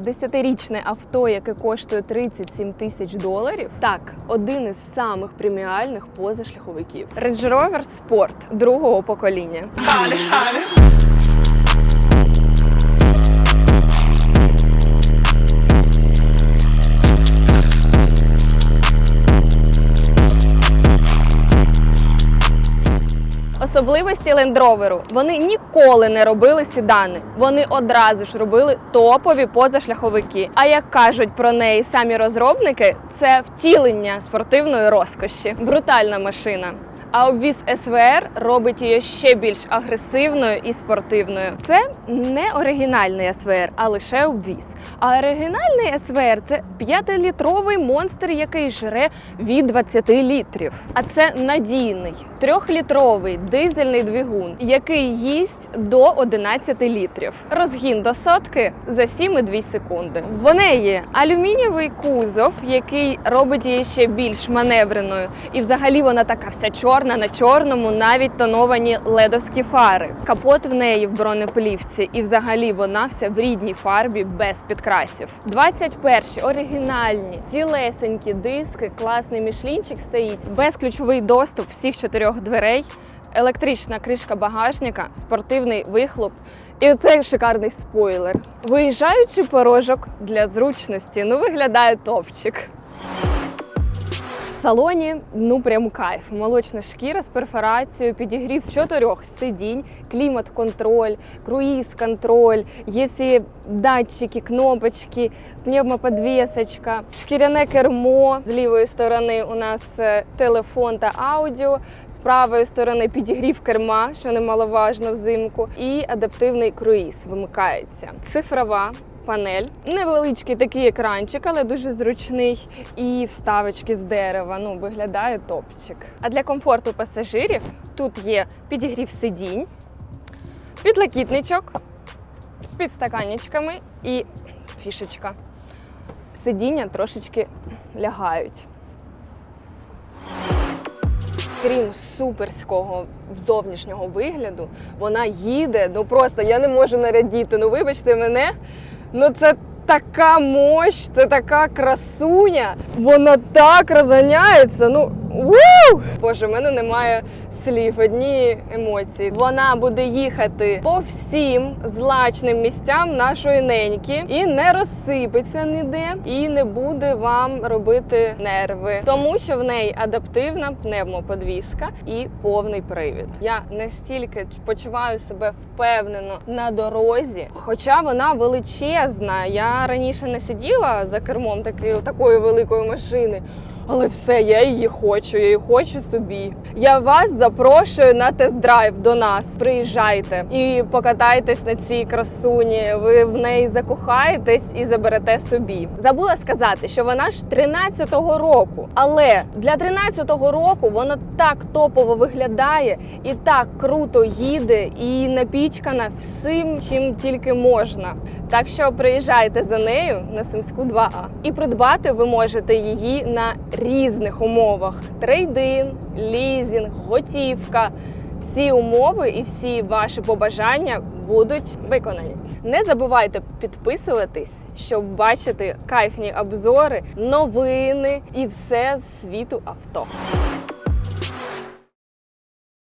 десятирічне авто, яке коштує 37 тисяч доларів. Так, один із самих преміальних позашляховиків. Range Rover Sport другого покоління. Особливості лендроверу – вони ніколи не робили сідани. Вони одразу ж робили топові позашляховики. А як кажуть про неї самі розробники, це втілення спортивної розкоші. Брутальна машина. А обвіз СВР робить її ще більш агресивною і спортивною. Це не оригінальний СВР, а лише обвіз. А оригінальний СВР це 5-літровий монстр, який жре від 20 літрів. А це надійний трьохлітровий дизельний двигун, який їсть до 11 літрів. Розгін до сотки за 7,2 секунди. В неї алюмінієвий кузов, який робить її ще більш маневреною. І взагалі вона така вся чорна на чорному, навіть тоновані ледовські фари. Капот в неї в бронеплівці, і взагалі вона вся в рідній фарбі без підкрасів. 21 оригінальні, цілесенькі диски, класний мішлінчик стоїть, безключовий доступ всіх чотирьох дверей, електрична кришка багажника, спортивний вихлоп. І оцей шикарний спойлер. Виїжджаючи порожок для зручності, ну виглядає топчик. Салоні ну прям кайф. Молочна шкіра з перфорацією, підігрів чотирьох сидінь, клімат-контроль, круїз-контроль, є всі датчики, кнопочки, пневмоподвісочка, шкіряне кермо. З лівої сторони у нас е, телефон та аудіо, з правої сторони підігрів керма, що немаловажно взимку, і адаптивний круїз вимикається. Цифрова панель. Невеличкий такий екранчик, але дуже зручний. І вставочки з дерева. Ну, виглядає топчик. А для комфорту пасажирів тут є підігрів сидінь, підлокітничок з підстаканничками і фішечка. Сидіння трошечки лягають. Крім суперського зовнішнього вигляду, вона їде. Ну просто я не можу нарядіти. Ну вибачте мене. Ну це така мощ, це така красуня. Вона так розганяється. Ну уу! Боже, в мене немає слів, одні емоції. Вона буде їхати по всім злачним місцям нашої неньки і не розсипеться ніде, і не буде вам робити нерви, тому що в неї адаптивна пневмоподвіска і повний привід. Я настільки почуваю себе впевнено на дорозі, хоча вона величезна. Я раніше не сиділа за кермом такої, такої великої машини. Але все, я її хочу, я її хочу собі. Я вас запрошую на тест-драйв до нас. Приїжджайте і покатайтесь на цій красуні. Ви в неї закохаєтесь і заберете собі. Забула сказати, що вона ж 13-го року, але для 13-го року вона так топово виглядає і так круто їде, і напічкана всім, чим тільки можна. Так що приїжджайте за нею на Сумську 2А. І придбати ви можете її на різних умовах: трейдин, лізінг, готівка. Всі умови і всі ваші побажання будуть виконані. Не забувайте підписуватись, щоб бачити кайфні обзори, новини і все з світу авто.